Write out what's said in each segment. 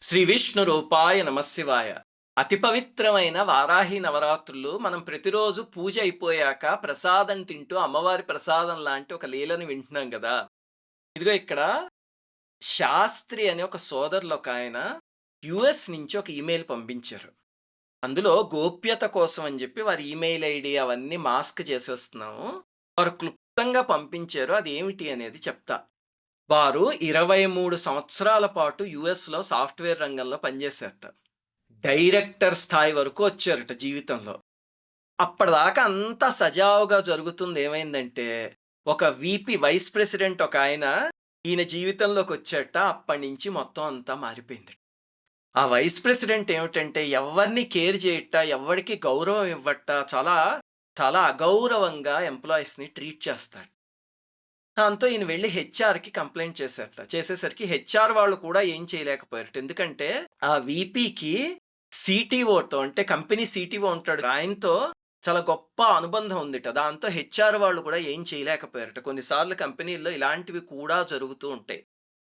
శ్రీ విష్ణు రూపాయ నమశివాయ అతి పవిత్రమైన వారాహి నవరాత్రులు మనం ప్రతిరోజు పూజ అయిపోయాక ప్రసాదం తింటూ అమ్మవారి ప్రసాదం లాంటి ఒక లీలను వింటున్నాం కదా. ఇదిగో ఇక్కడ శాస్త్రి అనే ఒక సోదరులు ఒక ఆయన యుఎస్ నుంచి ఒక ఈమెయిల్ పంపించారు. అందులో గోప్యత కోసం అని చెప్పి వారి ఈమెయిల్ ఐడి అవన్నీ మాస్క్ చేసేస్తున్నాము. వారు క్లుప్తంగా పంపించారు. అది ఏమిటి అనేది చెప్తా. వారు ఇరవై మూడు సంవత్సరాల పాటు యుఎస్లో సాఫ్ట్వేర్ రంగంలో పనిచేశారట. డైరెక్టర్ స్థాయి వరకు వచ్చారట జీవితంలో. అప్పటిదాకా అంతా సజావుగా జరుగుతుంది ఏమైందంటే ఒక విపి వైస్ ప్రెసిడెంట్ ఒక ఆయన ఈయన జీవితంలోకి వచ్చాట అప్పటి నుంచి మొత్తం అంతా మారిపోయింది ఆ వైస్ ప్రెసిడెంట్ ఏమిటంటే ఎవరిని కేర్ చేయట ఎవరికి గౌరవం ఇవ్వట చాలా చాలా అగౌరవంగా ఎంప్లాయీస్ని ట్రీట్ చేస్తాడు దాంతో ఈయన వెళ్ళి హెచ్ఆర్కి కంప్లైంట్ చేశారట చేసేసరికి హెచ్ఆర్ వాళ్ళు కూడా ఏం చేయలేకపోయారట. ఎందుకంటే ఆ వీపీకి సిటీఓతో అంటే కంపెనీ సిటీఓ ఉంటాడు. ఆయనతో చాలా గొప్ప అనుబంధం ఉందిట. దాంతో హెచ్ఆర్ వాళ్ళు కూడా ఏం చేయలేకపోయారట. కొన్నిసార్లు కంపెనీల్లో ఇలాంటివి కూడా జరుగుతూ ఉంటాయి.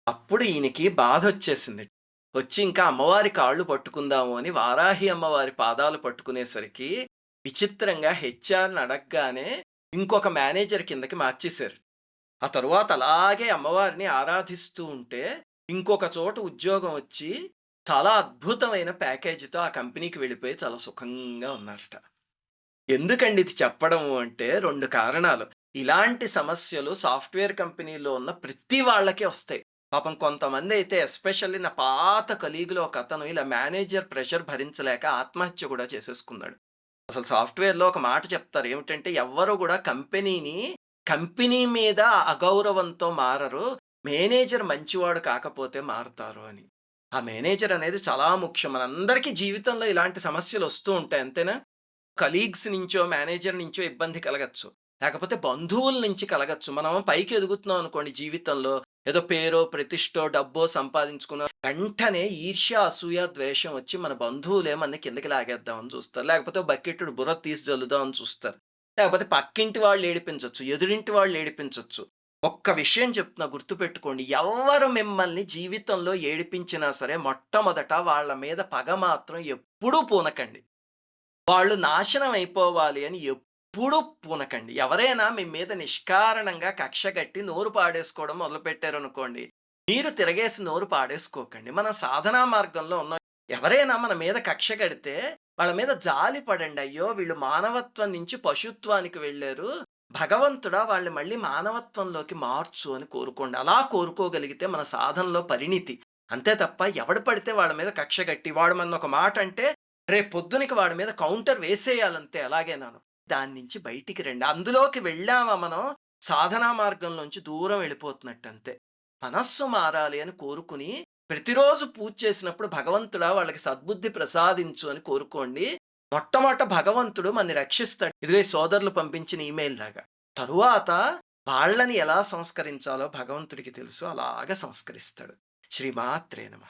అప్పుడు ఈయనకి బాధ వచ్చేసింది. వచ్చి ఇంకా అమ్మవారి కాళ్ళు పట్టుకుందాము అని వారాహి అమ్మవారి పాదాలు పట్టుకునేసరికి విచిత్రంగా హెచ్ఆర్ని అడగగానే ఇంకొక మేనేజర్ కిందకి మార్చేశారు. ఆ తరువాత అలాగే అమ్మవారిని ఆరాధిస్తూ ఉంటే ఇంకొక చోట ఉద్యోగం వచ్చి చాలా అద్భుతమైన ప్యాకేజీతో ఆ కంపెనీకి వెళ్ళిపోయి చాలా సుఖంగా ఉన్నారట. ఎందుకండి ఇది చెప్పడము అంటే రెండు కారణాలు. ఇలాంటి సమస్యలు సాఫ్ట్వేర్ కంపెనీలో ఉన్న ప్రతి వాళ్ళకే వస్తాయి. పాపం కొంతమంది అయితే ఎస్పెషల్లీ నా పాత కలీగులో ఒక అతను ఇలా మేనేజర్ ప్రెషర్ భరించలేక ఆత్మహత్య కూడా చేసేసుకున్నాడు. అసలు సాఫ్ట్వేర్లో ఒక మాట చెప్తారు. ఏమిటంటే ఎవ్వరు కూడా కంపెనీని కంపెనీ మీద అగౌరవంతో మారరు. మేనేజర్ మంచివాడు కాకపోతే మారుతారు అని. ఆ మేనేజర్ అనేది చాలా ముఖ్యం. మనందరికీ జీవితంలో ఇలాంటి సమస్యలు వస్తూ ఉంటాయి అంతేనా? కలీగ్స్ నుంచో మేనేజర్ నుంచో ఇబ్బంది కలగచ్చు. లేకపోతే బంధువుల నుంచి కలగచ్చు. మనం పైకి ఎదుగుతున్నాం అనుకోండి జీవితంలో. ఏదో పేరో ప్రతిష్టో డబ్బో సంపాదించుకున్న వెంటనే ఈర్ష్య అసూయ ద్వేషం వచ్చి మన బంధువులే మన కిందకి లాగేద్దామని చూస్తారు. లేకపోతే బకెట్టుడు బుర్ర తీసి జల్లుదామని చూస్తారు. లేకపోతే పక్కింటి వాళ్ళు ఏడిపించవచ్చు ఎదురింటి వాళ్ళు ఏడిపించవచ్చు ఒక్క విషయం చెప్తున్నా గుర్తుపెట్టుకోండి. ఎవరు మిమ్మల్ని జీవితంలో ఏడిపించినా సరే మొట్టమొదట వాళ్ళ మీద పగ మాత్రం ఎప్పుడూ పూనకండి. వాళ్ళు నాశనం అయిపోవాలి అని ఎప్పుడూ పూనకండి. ఎవరైనా మీ మీద నిష్కారణంగా కక్ష కట్టి నోరు పాడేసుకోవడం మొదలుపెట్టారనుకోండి మీరు తిరగేసి నోరు పాడేసుకోకండి. మన సాధనా మార్గంలో ఉన్న. ఎవరైనా మన మీద కక్ష కడితే వాళ్ళ మీద జాలి పడండి. అయ్యో! వీళ్ళు మానవత్వం నుంచి పశుత్వానికి వెళ్ళారు. భగవంతుడా వాళ్ళు మళ్ళీ మానవత్వంలోకి మార్చు అని కోరుకోండి. అలా కోరుకోగలిగితే మన సాధనలో పరిణితి. అంతే తప్ప ఎవడు పడితే వాళ్ళ మీద కక్ష కట్టి వాడు మన ఒక మాట అంటే రేపు పొద్దునకి వాడి మీద కౌంటర్ వేసేయాలంతే అలాగే నాను దాని నుంచి బయటికి రండి. అందులోకి వెళ్ళామా మనం సాధనా మార్గంలోంచి దూరం వెళ్ళిపోతున్నట్టు అంతే మనస్సు మారాలి అని కోరుకుని ప్రతిరోజు పూజ చేసినప్పుడు భగవంతుడా వాళ్ళకి సద్బుద్ధి ప్రసాదించు అని కోరుకోండి. మొట్టమొదట భగవంతుడు మనని రక్షిస్తాడు. ఇదిగో సోదరులు పంపించిన ఈమెయిల్ దాకా. తరువాత వాళ్ళని ఎలా సంస్కరించాలో భగవంతుడికి తెలుసు. అలాగ సంస్కరిస్తాడు. శ్రీమాత్రే నమ.